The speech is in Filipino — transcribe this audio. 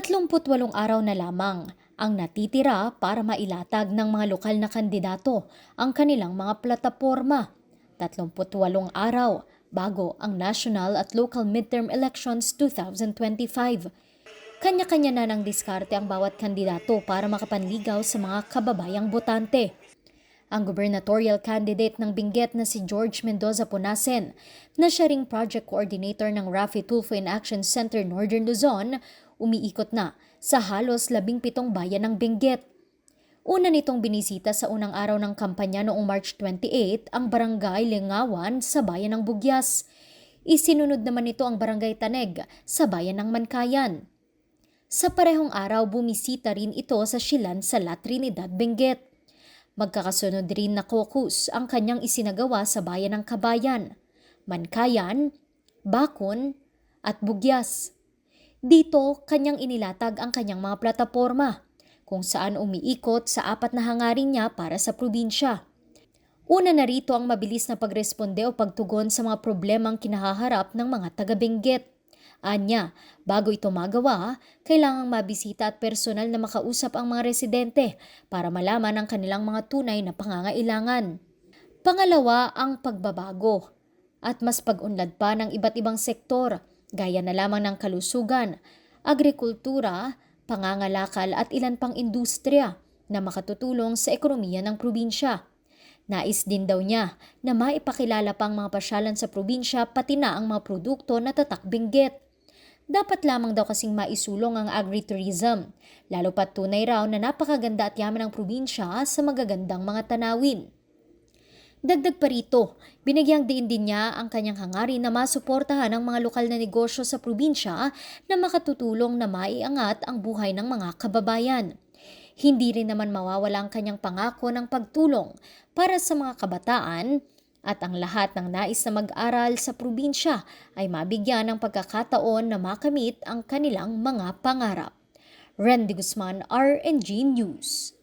38 araw na lamang ang natitira para mailatag ng mga lokal na kandidato ang kanilang mga plataporma. 38 araw bago ang national at local midterm elections 2025. Kanya-kanya na ng diskarte ang bawat kandidato para makapanligaw sa mga kababayang botante. Ang gubernatorial candidate ng Benguet na si George Mendoza Punasen, na siya ring project coordinator ng Rafi Tulfo in Action Center Northern Luzon, umiikot na sa halos labing pitong bayan ng Benguet. Una nitong binisita sa unang araw ng kampanya noong March 28 ang barangay Lingawan sa bayan ng Bugyas. Isinunod naman nito ang barangay Taneg sa bayan ng Mankayan. Sa parehong araw, bumisita rin ito sa Silan sa La Trinidad, Benguet. Magkakasunod rin na caucus ang kanyang isinagawa sa bayan ng Kabayan, Mankayan, Bakon, at Bugyas. Dito, kanyang inilatag ang kanyang mga plataporma, kung saan umiikot sa apat na hangarin niya para sa probinsya. Una na rito ang mabilis na pagresponde o pagtugon sa mga problemang kinahaharap ng mga taga-Benguet. Anya, bago ito magawa, kailangang mabisita at personal na makausap ang mga residente para malaman ang kanilang mga tunay na pangangailangan. Pangalawa, ang pagbabago at mas pag-unlad pa ng iba't ibang sektor gaya na lamang ng kalusugan, agrikultura, pangangalakal at ilan pang industriya na makatutulong sa ekonomiya ng probinsya. Nais din daw niya na maipakilala pang mga pasyalan sa probinsya pati na ang mga produkto na tatak Benguet. Dapat lamang daw kasing maisulong ang agritourism, lalo pat tunay raw na napakaganda at yaman ng probinsya sa magagandang mga tanawin. Dagdag pa rito, binigyang diin din niya ang kanyang hangarin na masuportahan ang mga lokal na negosyo sa probinsya na makatutulong na maiangat ang buhay ng mga kababayan. Hindi rin naman mawawala ang kanyang pangako ng pagtulong para sa mga kabataan at ang lahat ng nais na mag-aral sa probinsya ay mabigyan ng pagkakataon na makamit ang kanilang mga pangarap. Randy Guzman, RNG News.